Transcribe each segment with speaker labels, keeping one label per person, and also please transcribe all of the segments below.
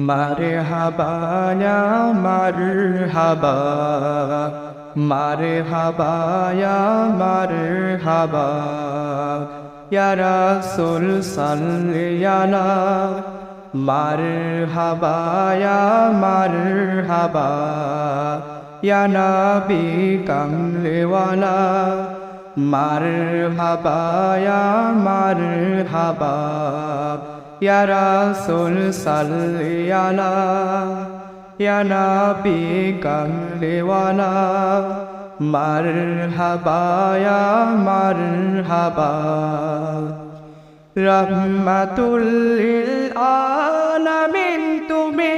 Speaker 1: মারে হাবা মার হাবা মারে হাবা মার হাবা ইয়ারা সুল সাল্লিয়ালা মার হাবা মার হাবা ইয়া নবী কমলেওয়ালা মার হাবা মার হাবা রাসূল সাল্লি আলা ইয়া নবী কমলেওয়ালা মারহাবা, ইয়া মারহাবা। রহমাতুল আলামিন, তুমি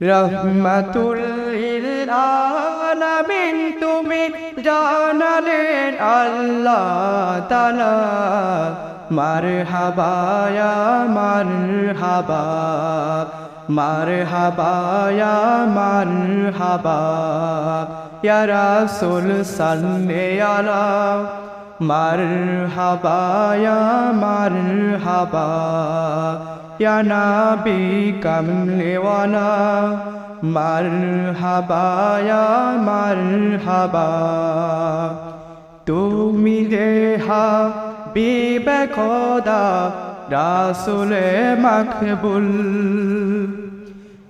Speaker 1: রহমাতুল আলামিন, তুমি জানালেন আল্লাহ তাআলা, মারহাবা ইয়া মারহাবা মারহাবা ইয়া মারহাবা, ইয়া রাসূল সাল্লি আলা মারহাবা ইয়া মারহাবা, ইয়া নবী কমলেওয়ালা মারহাবা, ইয়া মারহাবা। তুমি দেহা বিবে খোদা, রাসুলে মকবুল।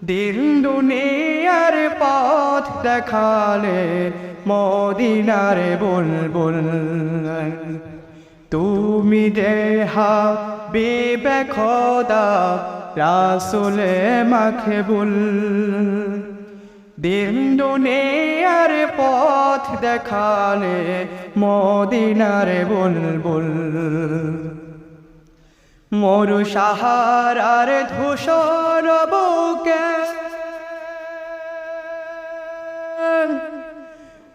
Speaker 1: দিন দুনিয়ার পথ দেখালে, মদিনার বুলবুল। তুমি দেহা বিবে খোদা রাসুলে মকবুল দিন দুনিয়ার পথ দেখালে মদিনার বুলবুল। মরু সাহারার ধূসর বুকে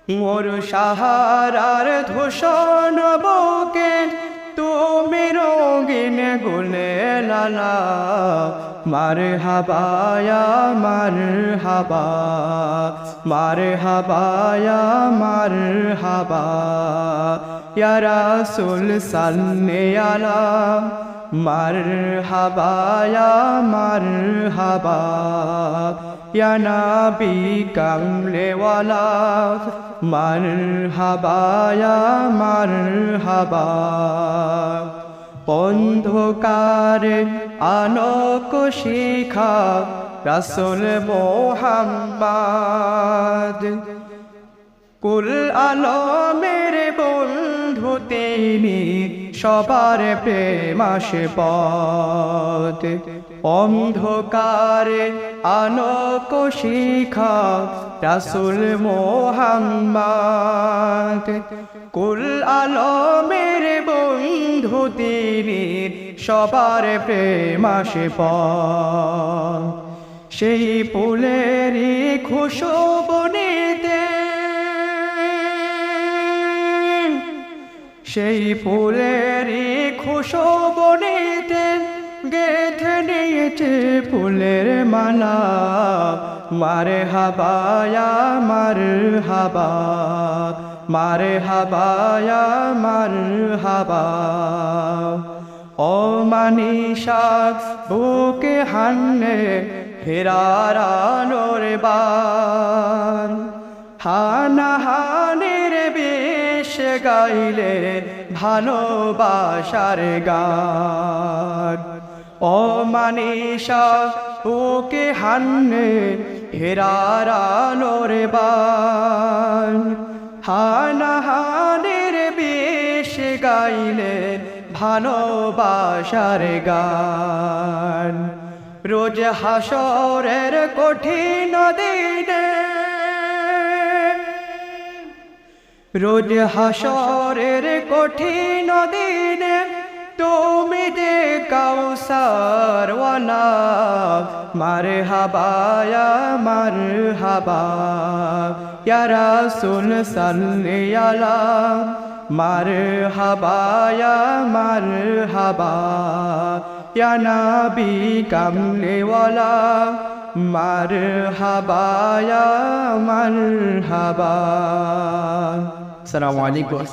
Speaker 1: মরু সাহারার ধূসর বুকে তুমি রঙিন গুলে লালা। মার হাবায়া মার হাবা মার হাবায়া মার হাবা সুল সাল্লে আলা মার হাবায়া মার হাবা নবী কমলেওয়ালা মার হাবায়া মার হাবা অন্ধকারে আলোক শিখা রাসুল মোহাম্মদ। কুল আলমের তিনি সবার প্রেমাস পথ অন্ধকারে আলোক শিখা রাসুল মোহাম্মদ। কুল আলমের বন্ধু তিনি সবার প্রেমাস পথ সেই ফুলেরই খুশবু সেই ফুলেরই খুশবু নিতে গেথে নিয়েছে ফুলের মালা। মারে হাবায়া মার হাবা মারে হাবায়া মার হাবা ও মানিষা বুকে হান্নে হেরার আলোর বান। হানা হানের বেশ গাইলে ভালোবাসার গান। ও মানিষা ওকে হান্নে হেরার আলোর বান। হানা হানের বেশ গাইলে ভালোবাসার গান। রোজ হাসরের কঠিন দিনে রোজ হাসরের কঠিন দিনে তুমি দে কাউসারওয়ালা মার হাবায়া মার হাবা ইয়া রাসূল সাল্লি আলা মার হাবায়া মার হাবা ইয়া নবী কমলেওয়ালা মার হাবায়া মার হাবা السلام عليكم.